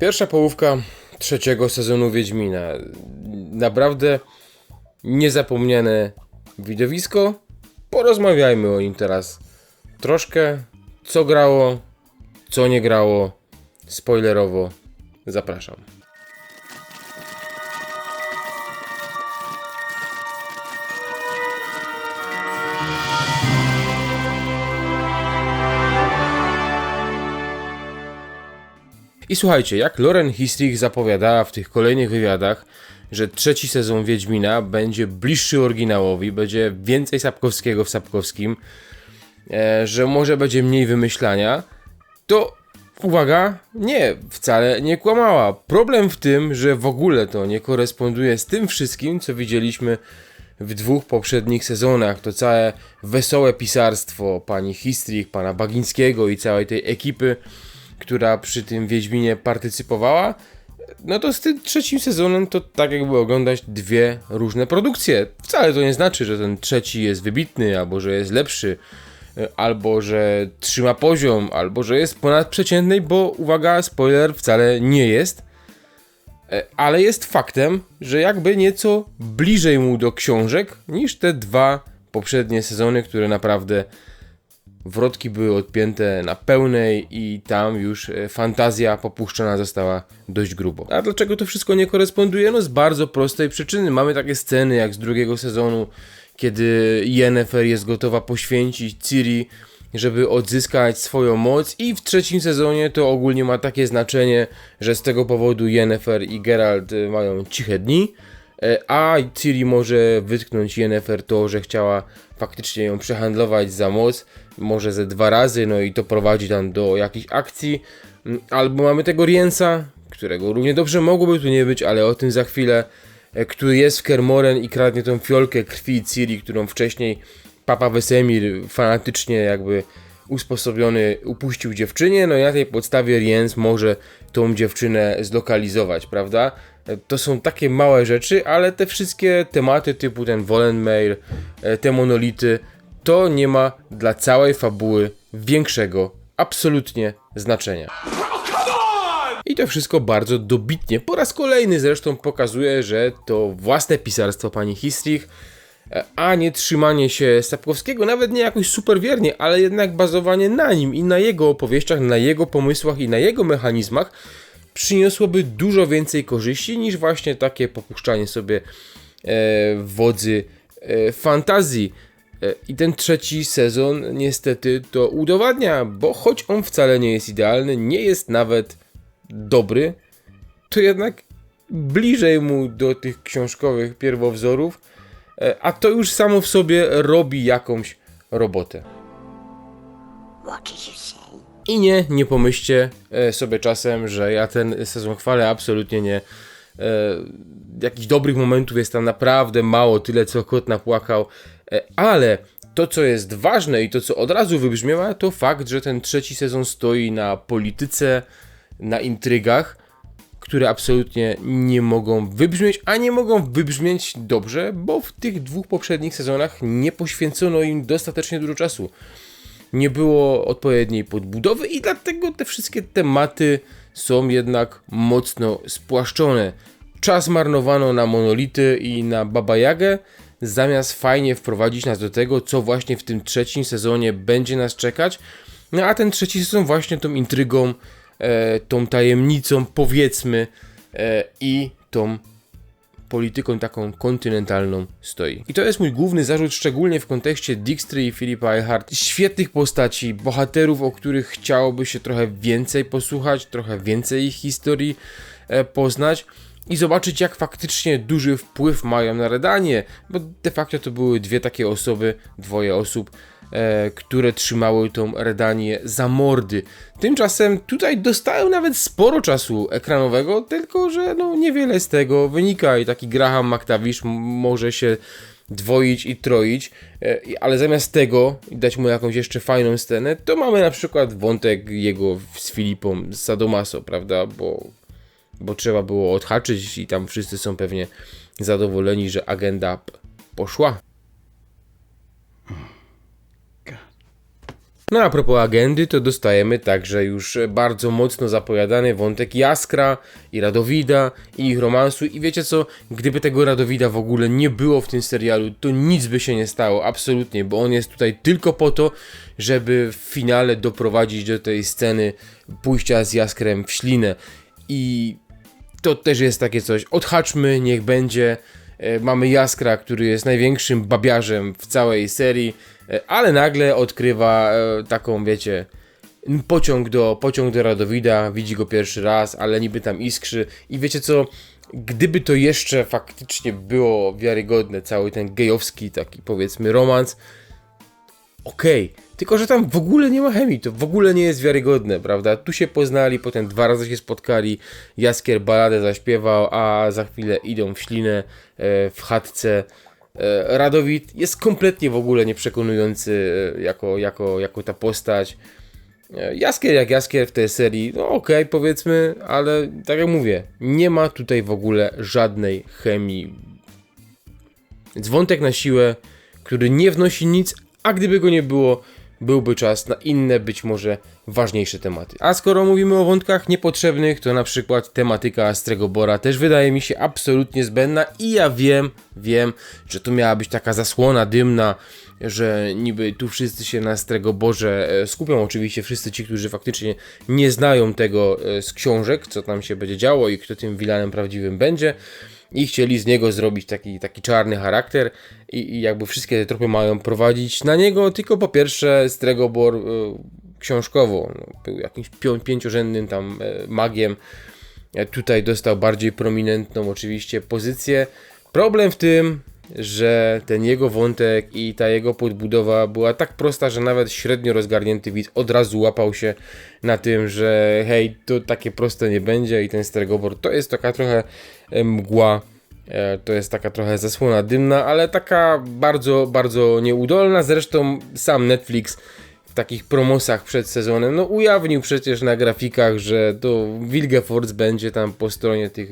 Pierwsza połówka trzeciego sezonu Wiedźmina. Naprawdę niezapomniane widowisko. Porozmawiajmy o nim teraz troszkę. Co grało, co nie grało. Spoilerowo zapraszam. I słuchajcie, jak Loren Histrich zapowiadała w tych kolejnych wywiadach, że trzeci sezon Wiedźmina będzie bliższy oryginałowi, będzie więcej Sapkowskiego w Sapkowskim, e, że może będzie mniej wymyślania, to uwaga, nie, wcale nie kłamała. Problem w tym, że w ogóle to nie koresponduje z tym wszystkim, co widzieliśmy w dwóch poprzednich sezonach. To całe wesołe pisarstwo pani Histrich, pana Bagińskiego i całej tej ekipy która przy tym Wiedźminie partycypowała, no to z tym trzecim sezonem to tak jakby oglądać dwie różne produkcje. Wcale to nie znaczy, że ten trzeci jest wybitny, albo że jest lepszy, albo że trzyma poziom, albo że jest ponadprzeciętny, bo uwaga, spoiler, wcale nie jest. Ale jest faktem, że jakby nieco bliżej mu do książek niż te dwa poprzednie sezony, które naprawdę wrotki były odpięte na pełnej i tam już e, fantazja popuszczona została dość grubo. A dlaczego to wszystko nie koresponduje? No z bardzo prostej przyczyny. Mamy takie sceny jak z drugiego sezonu, kiedy Yennefer jest gotowa poświęcić Ciri, żeby odzyskać swoją moc i w trzecim sezonie to ogólnie ma takie znaczenie, że z tego powodu Yennefer i Geralt e, mają ciche dni, a Ciri może wytknąć Yennefer to, że chciała faktycznie ją przehandlować za moc, może ze dwa razy, no i to prowadzi tam do jakichś akcji. Mm, albo mamy tego Riensa, którego równie dobrze mogłoby tu nie być, ale o tym za chwilę, e, który jest w Kermoren i kradnie tą fiolkę krwi Ciri, którą wcześniej Papa Wesemir fanatycznie jakby usposobiony upuścił dziewczynie, no i na tej podstawie Riens może tą dziewczynę zlokalizować, prawda? E, to są takie małe rzeczy, ale te wszystkie tematy typu ten Mail, e, te monolity, to nie ma dla całej fabuły większego absolutnie znaczenia. I to wszystko bardzo dobitnie. Po raz kolejny zresztą pokazuje, że to własne pisarstwo pani Histrich, e, a nie trzymanie się Sapkowskiego, nawet nie jakoś super wiernie, ale jednak bazowanie na nim i na jego opowieściach, na jego pomysłach i na jego mechanizmach przyniosłoby dużo więcej korzyści niż właśnie takie popuszczanie sobie e, wodzy e, fantazji. E, I ten trzeci sezon niestety to udowadnia, bo choć on wcale nie jest idealny, nie jest nawet dobry, to jednak bliżej mu do tych książkowych pierwowzorów, a to już samo w sobie robi jakąś robotę. I nie, nie pomyślcie e, sobie czasem, że ja ten sezon chwalę, absolutnie nie. Jakichś dobrych momentów jest tam naprawdę mało, tyle co kot napłakał. E, ale to, co jest ważne i to, co od razu wybrzmiewa, to fakt, że ten trzeci sezon stoi na polityce, na intrygach, które absolutnie nie mogą wybrzmieć, a nie mogą wybrzmieć dobrze, bo w tych dwóch poprzednich sezonach nie poświęcono im dostatecznie dużo czasu. Nie było odpowiedniej podbudowy i dlatego te wszystkie tematy są jednak mocno spłaszczone. Czas marnowano na monolity i na Baba Jagę, zamiast fajnie wprowadzić nas do tego, co właśnie w tym trzecim sezonie będzie nas czekać. No a ten trzeci sezon właśnie tą intrygą, e, tą tajemnicą, powiedzmy, e, i tą polityką taką kontynentalną stoi. I to jest mój główny zarzut, szczególnie w kontekście Dijkstry i Filipa Eichardt. Świetnych postaci, bohaterów, o których chciałoby się trochę więcej posłuchać, trochę więcej ich historii e, poznać i zobaczyć, jak faktycznie duży wpływ mają na Redanie, bo de facto to były dwie takie osoby, dwoje osób, które trzymały tą Redanię za mordy. Tymczasem tutaj dostają nawet sporo czasu ekranowego, tylko że no niewiele z tego wynika i taki Graham McTavish może się dwoić i troić, e, ale zamiast tego dać mu jakąś jeszcze fajną scenę, to mamy na przykład wątek jego z Filipą z Sadomaso, prawda, bo bo trzeba było odhaczyć i tam wszyscy są pewnie zadowoleni, że agenda poszła. No a propos agendy, to dostajemy także już bardzo mocno zapowiadany wątek Jaskra i Radowida i ich romansu. I wiecie co, gdyby tego Radowida w ogóle nie było w tym serialu, to nic by się nie stało, absolutnie, bo on jest tutaj tylko po to, żeby w finale doprowadzić do tej sceny pójścia z Jaskrem w ślinę. I to też jest takie coś, odhaczmy, niech będzie, e, mamy Jaskra, który jest największym babiarzem w całej serii, ale nagle odkrywa e, taką, wiecie, pociąg do, pociąg do Radowida, widzi go pierwszy raz, ale niby tam iskrzy i wiecie co, gdyby to jeszcze faktycznie było wiarygodne, cały ten gejowski taki powiedzmy romans, okej, okay. tylko że tam w ogóle nie ma chemii, to w ogóle nie jest wiarygodne, prawda? Tu się poznali, potem dwa razy się spotkali, Jaskier baladę zaśpiewał, a za chwilę idą w ślinę e, w chatce. E, Radowid jest kompletnie w ogóle nieprzekonujący e, jako, jako, jako ta postać. E, Jaskier jak Jaskier w tej serii, no okej okay, powiedzmy, ale tak jak mówię, nie ma tutaj w ogóle żadnej chemii. Więc na siłę, który nie wnosi nic, a gdyby go nie było, byłby czas na inne, być może ważniejsze tematy. A skoro mówimy o wątkach niepotrzebnych, to na przykład tematyka Astregobora też wydaje mi się absolutnie zbędna i ja wiem, wiem, że to miała być taka zasłona dymna, że niby tu wszyscy się na Astregoborze e, skupią, oczywiście wszyscy ci, którzy faktycznie nie znają tego e, z książek, co tam się będzie działo i kto tym wilanem prawdziwym będzie i chcieli z niego zrobić taki, taki czarny charakter i, i jakby wszystkie te tropy mają prowadzić na niego, tylko po pierwsze Stregobor y, książkowo no, był jakimś pięciorzędnym tam y, magiem, e, tutaj dostał bardziej prominentną oczywiście pozycję. Problem w tym, że ten jego wątek i ta jego podbudowa była tak prosta, że nawet średnio rozgarnięty widz od razu łapał się na tym, że hej, to takie proste nie będzie i ten Stregobor to jest taka trochę e, mgła, e, to jest taka trochę zasłona dymna, ale taka bardzo, bardzo nieudolna. Zresztą sam Netflix w takich promosach przed sezonem, no ujawnił przecież na grafikach, że to Wilgefortz będzie tam po stronie tych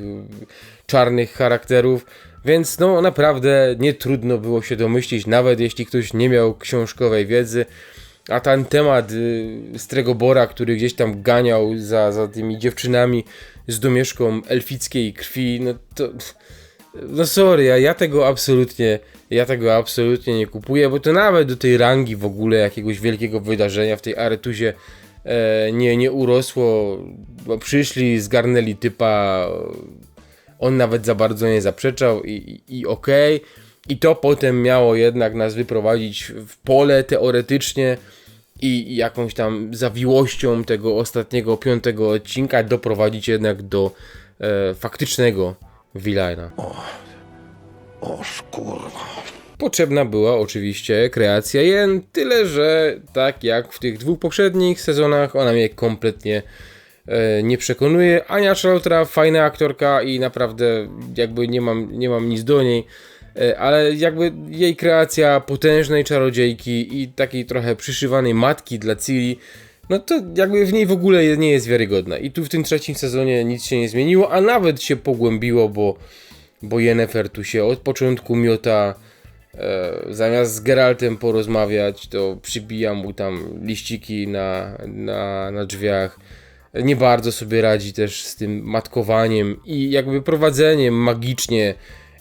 czarnych charakterów, więc no naprawdę nie trudno było się domyślić, nawet jeśli ktoś nie miał książkowej wiedzy, a ten temat y, Stregobora, który gdzieś tam ganiał za, za tymi dziewczynami z domieszką elfickiej krwi, no to... No sorry, ja, ja tego absolutnie, ja tego absolutnie nie kupuję, bo to nawet do tej rangi w ogóle jakiegoś wielkiego wydarzenia w tej Aretuzie e, nie, nie urosło, bo przyszli, zgarnęli typa, on nawet za bardzo nie zaprzeczał i, i, i okej. Okay. I to potem miało jednak nas wyprowadzić w pole teoretycznie i jakąś tam zawiłością tego ostatniego, piątego odcinka doprowadzić jednak do e, faktycznego Villaina. O, o kurwa. Potrzebna była oczywiście kreacja Jen, tyle że tak jak w tych dwóch poprzednich sezonach ona mnie kompletnie nie przekonuje. Ania Szalotra, fajna aktorka i naprawdę jakby nie mam, nie mam nic do niej, e, ale jakby jej kreacja potężnej czarodziejki i takiej trochę przyszywanej matki dla Ciri, no to jakby w niej w ogóle nie jest wiarygodna. I tu w tym trzecim sezonie nic się nie zmieniło, a nawet się pogłębiło, bo, bo Yennefer tu się od początku miota. E, zamiast z Geraltem porozmawiać, to przybija mu tam liściki na, na, na drzwiach nie bardzo sobie radzi też z tym matkowaniem i jakby prowadzeniem magicznie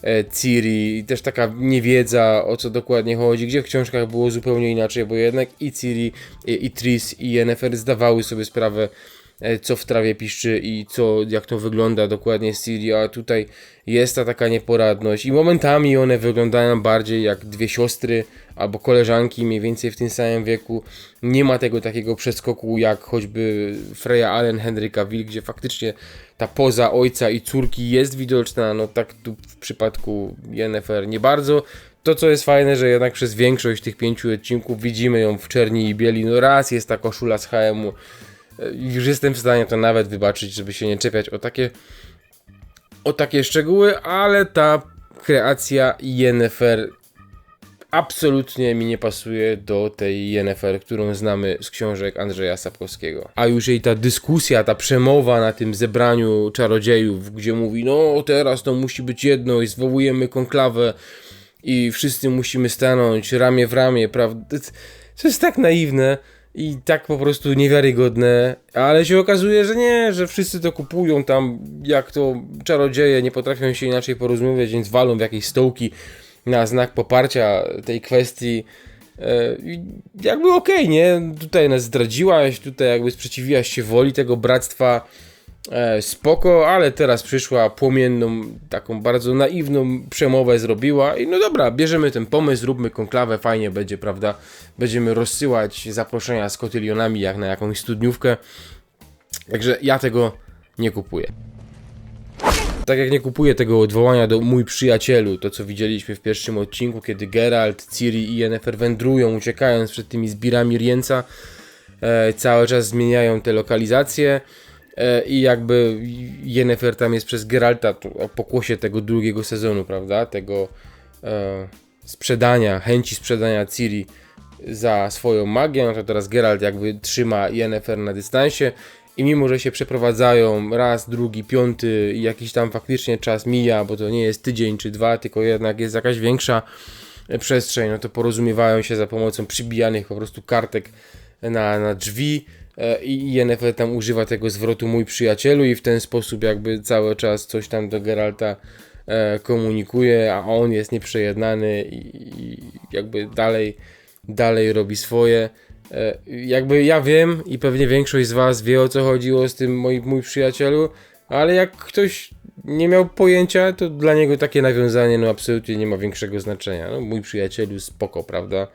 e, Ciri i też taka niewiedza o co dokładnie chodzi, gdzie w książkach było zupełnie inaczej, bo jednak i Ciri, i, i Tris, i Yennefer zdawały sobie sprawę E, co w trawie piszczy i co, jak to wygląda dokładnie z Ciri, a tutaj jest ta taka nieporadność i momentami one wyglądają bardziej jak dwie siostry albo koleżanki mniej więcej w tym samym wieku. Nie ma tego takiego przeskoku jak choćby Freya Allen, Henry Cavill, gdzie faktycznie ta poza ojca i córki jest widoczna, no tak tu w przypadku Yennefer nie bardzo. To, co jest fajne, że jednak przez większość tych pięciu odcinków widzimy ją w czerni i bieli. No raz jest ta koszula z HM-u, już jestem w stanie to nawet wybaczyć, żeby się nie czepiać o takie o takie szczegóły, ale ta kreacja Yennefer absolutnie mi nie pasuje do tej Yennefer, którą znamy z książek Andrzeja Sapkowskiego. A już jej ta dyskusja, ta przemowa na tym zebraniu czarodziejów, gdzie mówi, no teraz to musi być jedno i zwołujemy konklawę i wszyscy musimy stanąć ramię w ramię, prawda? To jest tak naiwne i tak po prostu niewiarygodne, ale się okazuje, że nie, że wszyscy to kupują tam, jak to czarodzieje nie potrafią się inaczej porozmawiać, więc walą w jakieś stołki na znak poparcia tej kwestii. E, jakby okej, okay, nie? Tutaj nas zdradziłaś, tutaj jakby sprzeciwiłaś się woli tego bractwa e, spoko, ale teraz przyszła płomienną, taką bardzo naiwną przemowę zrobiła i no dobra, bierzemy ten pomysł, róbmy konklawę, fajnie będzie, prawda? Będziemy rozsyłać zaproszenia z kotylionami jak na jakąś studniówkę. Także ja tego nie kupuję. Tak jak nie kupuję tego odwołania do mój przyjacielu, to co widzieliśmy w pierwszym odcinku, kiedy Geralt, Ciri i Yennefer wędrują, uciekając przed tymi zbirami Rienca, e, cały czas zmieniają te lokalizacje i jakby Yennefer tam jest przez Geralta po pokłosie tego drugiego sezonu, prawda, tego e, sprzedania, chęci sprzedania Ciri za swoją magię, no to teraz Geralt jakby trzyma Yennefer na dystansie i mimo, że się przeprowadzają raz, drugi, piąty i jakiś tam faktycznie czas mija, bo to nie jest tydzień czy dwa, tylko jednak jest jakaś większa przestrzeń, no to porozumiewają się za pomocą przybijanych po prostu kartek na, na drzwi. e, i NFL tam używa tego zwrotu mój przyjacielu i w ten sposób jakby cały czas coś tam do Geralta e, komunikuje, a on jest nieprzejednany i, jakby dalej, dalej robi swoje. E, jakby ja wiem i pewnie większość z was wie o co chodziło z tym moi, mój przyjacielu, ale jak ktoś nie miał pojęcia, to dla niego takie nawiązanie no absolutnie nie ma większego znaczenia. No, mój przyjacielu spoko, prawda?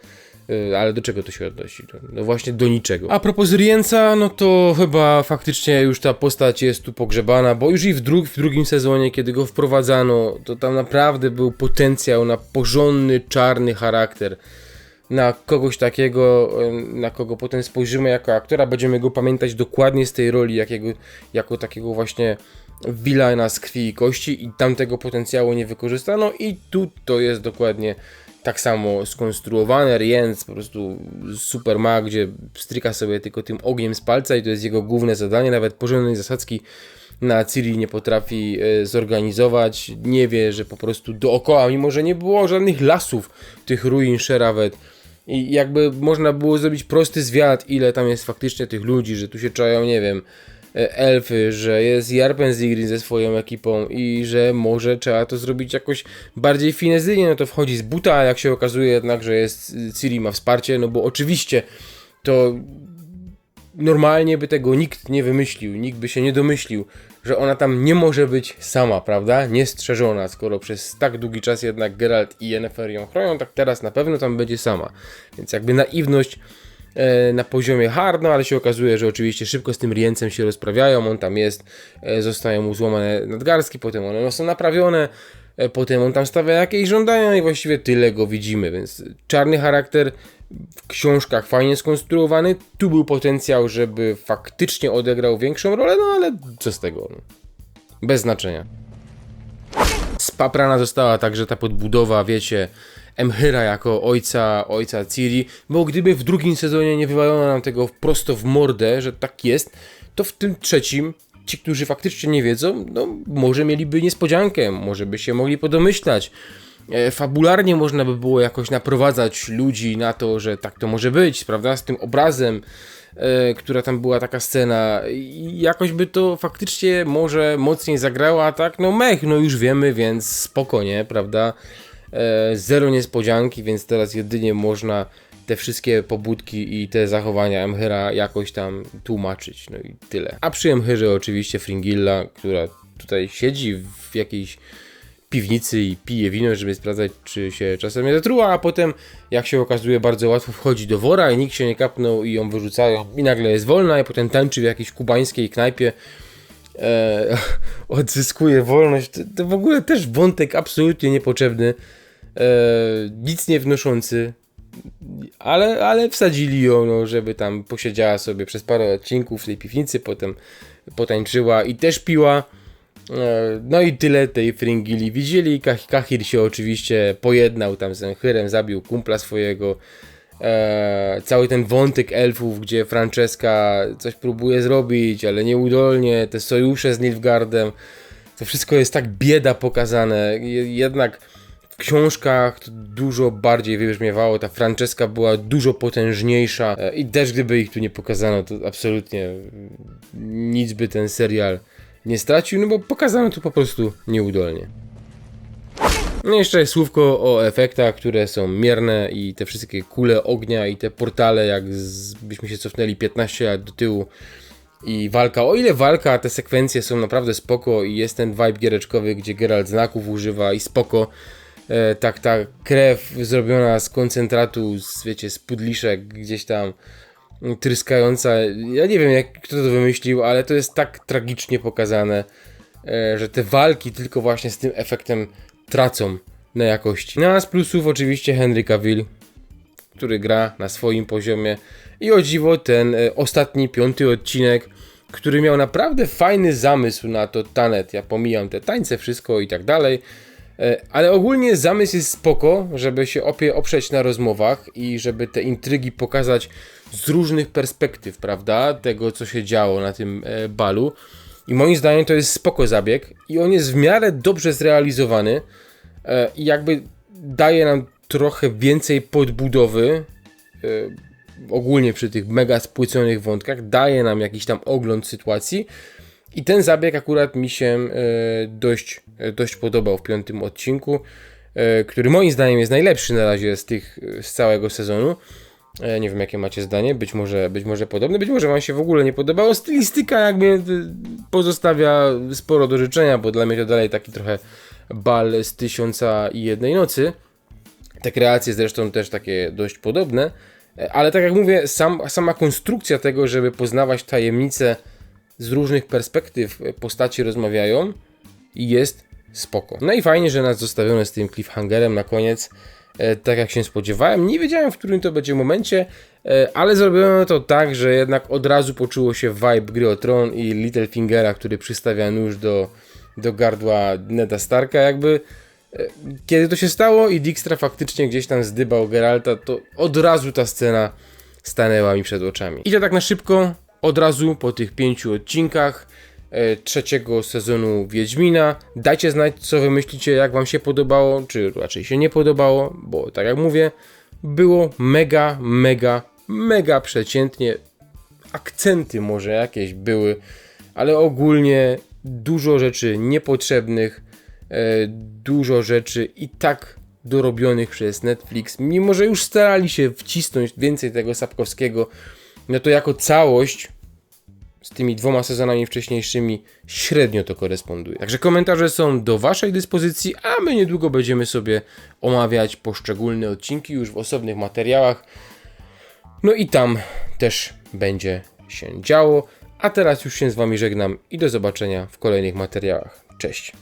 E, ale do czego to się odnosi? No, właśnie do niczego. A propos Rienca, no to chyba faktycznie już ta postać jest tu pogrzebana, bo już i w, dru w drugim sezonie, kiedy go wprowadzano, to tam naprawdę był potencjał na porządny, czarny charakter na kogoś takiego, na kogo potem spojrzymy jako aktora, będziemy go pamiętać dokładnie z tej roli, jakiego, jako takiego właśnie villana z krwi i kości i tamtego potencjału nie wykorzystano i tu to jest dokładnie tak samo skonstruowane, Rienz po prostu super ma, gdzie stryka sobie tylko tym ogniem z palca i to jest jego główne zadanie, nawet porządnej zasadzki na Ciri nie potrafi e, zorganizować, nie wie, że po prostu dookoła, mimo że nie było żadnych lasów tych ruin Sheravet, i jakby można było zrobić prosty zwiat, ile tam jest faktycznie tych ludzi, że tu się czają, nie wiem, elfy, że jest Jarpen Zigrin ze swoją ekipą i że może trzeba to zrobić jakoś bardziej finezyjnie, no to wchodzi z buta, a jak się okazuje jednak, że jest Ciri ma wsparcie, no bo oczywiście to normalnie by tego nikt nie wymyślił, nikt by się nie domyślił, że ona tam nie może być sama, prawda? Niestrzeżona, skoro przez tak długi czas jednak Geralt i Yennefer ją chronią, tak teraz na pewno tam będzie sama. Więc jakby naiwność e, na poziomie hard, no ale się okazuje, że oczywiście szybko z tym Riencem się rozprawiają, on tam jest, e, zostają mu złamane nadgarstki, potem one są naprawione, e, potem on tam stawia jakieś żądania i właściwie tyle go widzimy, więc czarny charakter w książkach fajnie skonstruowany. Tu był potencjał, żeby faktycznie odegrał większą rolę, no ale co z tego? Bez znaczenia. Spaprana została także ta podbudowa, wiecie, Emhyra jako ojca, ojca Ciri, bo gdyby w drugim sezonie nie wywalono nam tego prosto w mordę, że tak jest, to w tym trzecim ci, którzy faktycznie nie wiedzą, no może mieliby niespodziankę, może by się mogli podomyślać. E, fabularnie można by było jakoś naprowadzać ludzi na to, że tak to może być, prawda, z tym obrazem, e, która tam była taka scena. I jakoś by to faktycznie może mocniej zagrała, tak, no mech, no już wiemy, więc spokojnie, prawda, e, zero niespodzianki, więc teraz jedynie można te wszystkie pobudki i te zachowania Emhyra jakoś tam tłumaczyć, no i tyle. A przy Emhyrze oczywiście Fringilla, która tutaj siedzi w jakiejś piwnicy i pije wino, żeby sprawdzać, czy się czasem nie zatruła, a potem, jak się okazuje, bardzo łatwo wchodzi do wora i nikt się nie kapnął i ją wyrzucają i nagle jest wolna i potem tańczy w jakiejś kubańskiej knajpie e, odzyskuje wolność. To, to, w ogóle też wątek absolutnie niepotrzebny, e, nic nie wnoszący, ale, ale wsadzili ją, no, żeby tam posiedziała sobie przez parę odcinków w tej piwnicy, potem potańczyła i też piła. E, no i tyle tej Fringili widzieli. Kahir się oczywiście pojednał tam z Enchyrem, zabił kumpla swojego. E, cały ten wątek elfów, gdzie Francesca coś próbuje zrobić, ale nieudolnie, te sojusze z Nilfgaardem, to wszystko jest tak bieda pokazane. Jednak książkach to dużo bardziej wybrzmiewało, ta Franceska była dużo potężniejsza e, i też gdyby ich tu nie pokazano, to absolutnie nic by ten serial nie stracił, no bo pokazano to po prostu nieudolnie. No i jeszcze słówko o efektach, które są mierne i te wszystkie kule ognia i te portale, jak byśmy się cofnęli 15 lat do tyłu. I walka, o ile walka, te sekwencje są naprawdę spoko i jest ten vibe giereczkowy, gdzie Geralt znaków używa i spoko, e, tak ta krew zrobiona z koncentratu, z, wiecie, z pudliszek gdzieś tam tryskająca, ja nie wiem jak kto to wymyślił, ale to jest tak tragicznie pokazane, e, że te walki tylko właśnie z tym efektem tracą na jakości. No a z plusów oczywiście Henry Cavill, który gra na swoim poziomie i o dziwo ten e, ostatni, piąty odcinek, który miał naprawdę fajny zamysł na to tanet. Ja pomijam te tańce, wszystko i tak dalej. E, ale ogólnie zamysł jest spoko, żeby się opie oprzeć na rozmowach i żeby te intrygi pokazać z różnych perspektyw, prawda? Tego, co się działo na tym e, balu. I moim zdaniem to jest spoko zabieg i on jest w miarę dobrze zrealizowany e, i jakby daje nam trochę więcej podbudowy e, ogólnie przy tych mega spłyconych wątkach, daje nam jakiś tam ogląd sytuacji i ten zabieg akurat mi się e, dość, dość podobał w piątym odcinku, który moim zdaniem jest najlepszy na razie z tych z całego sezonu. E, nie wiem, jakie macie zdanie, być może, być może podobne, być może wam się w ogóle nie podobało. Stylistyka jakby y, pozostawia sporo do życzenia, bo dla mnie to dalej taki trochę bal z tysiąca i jednej nocy. Te kreacje zresztą też takie dość podobne, e, ale tak jak mówię, sam, sama konstrukcja tego, żeby poznawać tajemnice z różnych perspektyw postaci rozmawiają jest spoko. No i fajnie, że nas zostawiono z tym cliffhangerem na koniec, E, tak jak się spodziewałem. Nie wiedziałem, w którym to będzie momencie, e, ale zrobiono to tak, że jednak od razu poczuło się vibe gry o Tron i Littlefingera, który przystawia nóż do, do gardła Neda Starka, jakby e, kiedy to się stało i Dijkstra faktycznie gdzieś tam zdybał Geralta, to od razu ta scena stanęła mi przed oczami. I to tak na szybko, od razu po tych pięciu odcinkach, E, trzeciego sezonu Wiedźmina. Dajcie znać, co wy myślicie, jak wam się podobało, czy raczej się nie podobało, bo tak jak mówię, było mega, mega, mega przeciętnie. Akcenty może jakieś były, ale ogólnie dużo rzeczy niepotrzebnych, e, dużo rzeczy i tak dorobionych przez Netflix, mimo że już starali się wcisnąć więcej tego Sapkowskiego, no to jako całość tymi dwoma sezonami wcześniejszymi średnio to koresponduje. Także komentarze są do Waszej dyspozycji, a my niedługo będziemy sobie omawiać poszczególne odcinki już w osobnych materiałach. No i tam też będzie się działo. A teraz już się z Wami żegnam i do zobaczenia w kolejnych materiałach. Cześć.